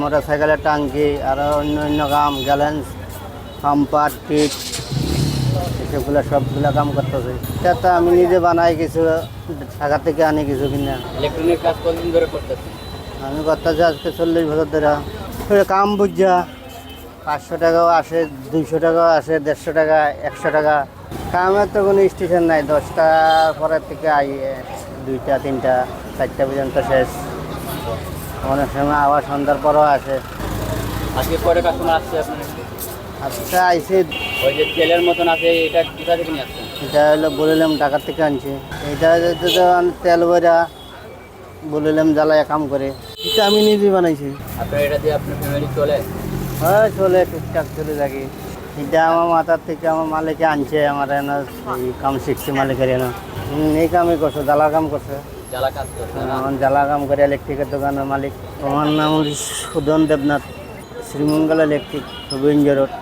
Motor সাইকেলের টাঙ্কি আর অন্য অন্য কাম গ্যালেন্স পাম্পার টিপ এসবগুলো সবগুলো কাম করতেছে। এটা তো আমি নিজে বানাই কিছু ঢাকা থেকে আনি কিছু কিনা। ইলেকট্রনিক কাজ কতদিন ধরে করতেছেন? আমি করতেছি আজকে চল্লিশ বছর ধরে। কাম বুঝা পাঁচশো টাকাও আসে দুইশো টাকাও আসে দেড়শো টাকা একশো টাকা। কামের তো কোনো স্টেশন নাই দশটা পরের থেকে আই দুইটা তিনটা চারটা পর্যন্ত শেষ। অনেক সময় আবার সন্ধ্যার পরও আসে। আজকে পরে কাস্টমার আসছে আপনার? আচ্ছা আইসে ওই যে তেলের মতন আছে এটা কোথা থেকে নিয়ে এটা হলো বলিলাম টাকার থেকে আনছি। এটা তো তেল বইরা বলিলাম জ্বালায় কাম করে। এটা আমি নিজে বানাইছি। আপনার এটা দিয়ে আপনার ফ্যামিলি চলে? হ্যাঁ চলে টুকটাক চলে থাকি এটা আমার মাথার থেকে আমার মালিকে আনছে আমার এনে কাম শিখছে মালিকের এনে। এই কামই করছে জ্বালা কাম করছে। জ্বালা কাম করে ইলেকট্রিকের দোকানের মালিক। আমার নাম সুদন দেবনাথ শ্রীমঙ্গল ইলেকট্রিক রবীন্দ্র রোড